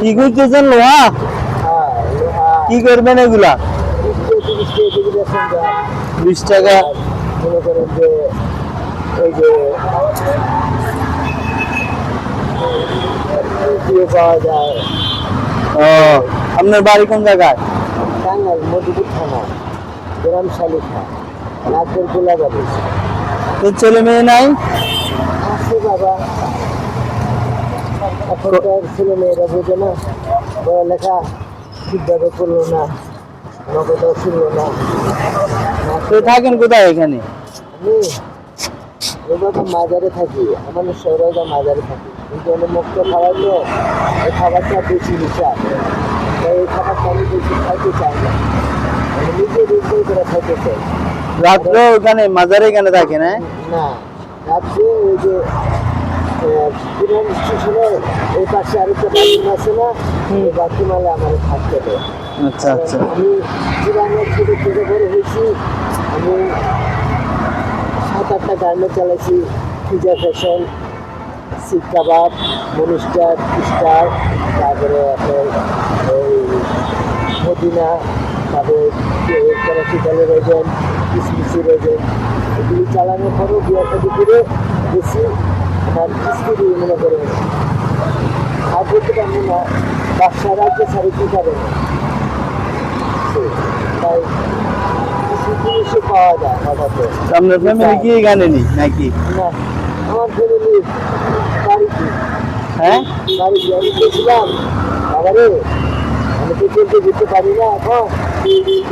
কি করতেছেন লোহা? কি করবেন এগুলা? বিশ টাকা। মনে করেন যে ওই যে পাওয়া যায় ও, আপনার বাড়ি কোন জায়গায়? টাঙ্গাইল মধুপুর থানা গ্রাম শালিখা নাগপুর গোলাবাড়ি তোর ছেলে মেয়ে নাই? আছে বাবা এখনকার ছেলে মেয়েরা বোঝে না পড়ালেখা ঠিকভাবে করল না নগদও ছিল না। তো থাকেন কোথায় এখানে? আমি মাজারে থাকি আমার শহরে মাজারে থাকি। কিন্তু আমি মুক্ত খাবার তো এই খাবারটা বেশি হিসাব। তাই এই খাবারটা আমি বেশি খাইতে চাই না। আমি নিজে রোজগার করে খাইতে চাই। রাত্রে ওখানে মাজারে এখানে থাকেন হ্যাঁ? না রাত্রে ওই যে বিমান স্টেশনে এই পাশে আরেকটা বাথরুম আছে না এই বাথরুমালে আমার থাকতে দেয় আচ্ছা আচ্ছা। আমি জীবনের ছোটো থেকে বড় হয়েছি আমি সাত আটটা গার্মেন্ট চালাইছি। পিজা ফ্যাশন শিখ কাবাব মনিস্টার স্টার তারপরে আপনার ওই মদিনা তারপরে করাচি ডালের রয়েছেন কিসমিসি রয়েছেন এগুলি চালানোর পরেও শাদি করে বেশি মনে করে। আর বলতে পারব না বাচ্চা রাজ্যে ছাড়ে কী না তাই কিছু জিনিসও পাওয়া যায় হঠাৎ আপনার ফ্যামিলি কি এখানে নেই নাকি? না আমার ফ্যামিলি বাড়িতে হ্যাঁ? বাড়িতে আমি গেছিলাম বাবারে আমি তো চলতে যেতে পারি না এখন।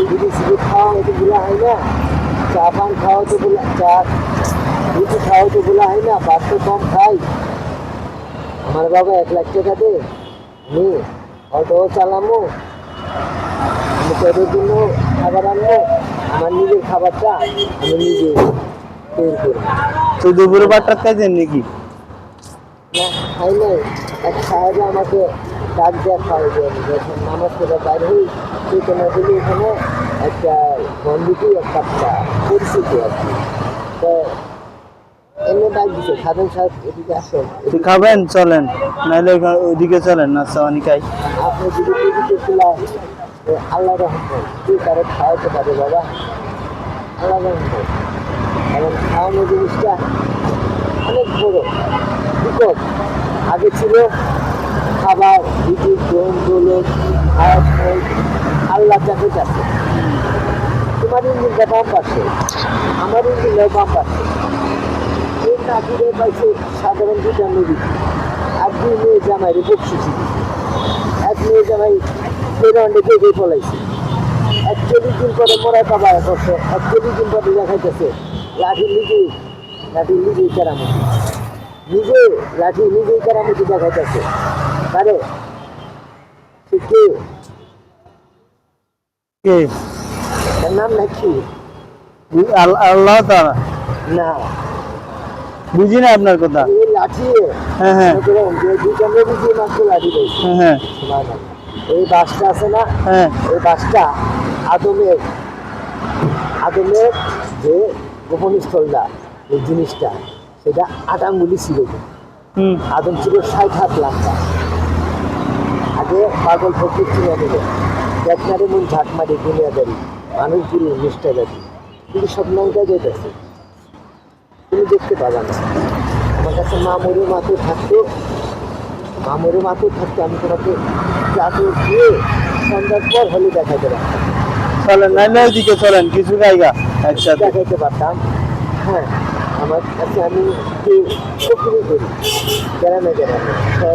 যদি সিগারেট খাওয়া হয়তো বলা হয় না। চা পান খাওয়া তো বলা চা খাওয়া তো বলা হয় না ভাত তো কম খাই। আমার বাবা এক লাখ টাকা দে আমি অটো চালামো। আমি তোদের জন্য খাবার আনব আমার নিজের খাবারটা আমি নিজে তৈরি করব। তো দুপুরে বারটা খাইছেন নাকি? না খাই নাই। এক সাহেবে আমাকে ডাক দেওয়া খাওয়াই দিয়ে যখন নামাজ করে বাইরে হই চেতনা দিলি এখানে একটা বন্ধুটি এক কাপটা আর কি। তো সাহেব এদিকে আসেন। খাবেন চলেন। নাহলে ওইদিকে চলেন খাই। আপনি যদি পরিচিতি আল্লাহ রহমান তুই কারও খাওয়াতে পারে বাবা। আল্লাহ রহমান এবং খাওয়ানো জিনিসটা অনেক বড়। বিপদ আগে ছিল খাবার গম দোলন ভাত আল্লাহ চাকে চাচ্ছে তোমার ইঞ্জিনটা বাম পাচ্ছে আমার ইঞ্জিনটাও বাম পাচ্ছে নাকিরে পাইছে সাধারণ দুটা নদী আর দুই মেয়ে জামাইরে বকশিছি এক মেয়ে জামাই বেরোন্ডে বেগে পলাইছে। এক চল্লিশ দিন পরে মরা কাবা করছে এক চল্লিশ দিন পরে দেখাইতেছে লাঠি নিজেই লাঠি নিজেই কেরামতি। নিজে লাঠি নিজেই কেরামতি দেখাইতেছে। তারে ঠিক কি? কে? তার নাম নাকি? আল্লাহ তারা না। বুঝি না আপনার কথা। লাঠি। হ্যাঁ হ্যাঁ। হ্যাঁ এই বাসটা আছে না? হ্যাঁ। এই বাসটা আদমের আদমের যে গোপন স্থলটা এই জিনিসটা সেটা আট আঙ্গুলি ছিল। হুম। আদম ছিল ষাট হাত লম্বা। আগে পাগল ফকির ছিল দেখনারে মন ঝাঁক মারি দুনিয়াদারি। মানুষ গুলি নিষ্ঠাদারি। কিন্তু সব নৌকা যেতেছে তুমি দেখতে পাবা না। আমার কাছে মা মরে মাথে থাকতো। মা মরে মাথে থাকতো আমি তোমাকে চাদর দিয়ে সন্ধ্যার পর হলে দেখাতে পারতাম। চলেন নাহলে ওইদিকে চলেন কিছু জায়গা একসাথে। দেখাইতে পারতাম। হ্যাঁ আমার কাছে আমি যে করি গ্রামে গ্রামে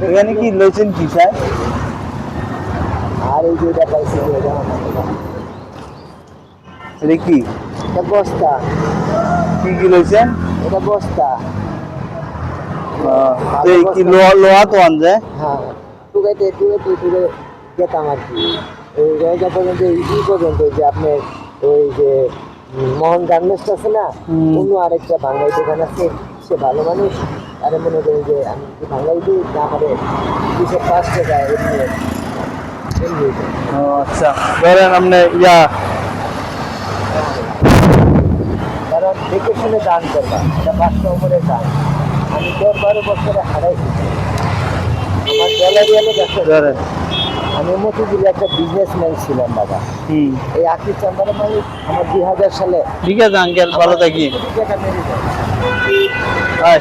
এখানে কি লইছেন কি স্যার? আর এই যে এটা এটা কি? বস্তা। কি কি লইছেন? এটা বস্তা। এই কি লোহা লোহা তো আনছে? হ্যাঁ। টুকাইতে টুকাইতে টুকে যেতাম আর কি। এই জায়গা পর্যন্ত ই পর্যন্ত যে আপনার ওই যে মোহন গার্মেন্টস আছে না। অন্য আরেকটা বাঙালি দোকান আছে সে ভালো মানুষ। আরে মনে করি যে আমি কি দিই? না আমাদের দুশো পাঁচ টাকা এমনি আচ্ছা। ধরেন আপনি ইয়া দেখে শুনে দান করবা। এটা পাঁচ নম্বরের দান। আমি দশ বারো বছরে হারাইছি আমার আমি দেখো। ধরেন। আমি মতিঝিলে একটা বিজনেসম্যান ছিলাম বাবা। এই আখি চেম্বারের মালিক আমার দুই হাজার সালে ঠিক আছে আঙ্কেল ভালো থাকি মেরে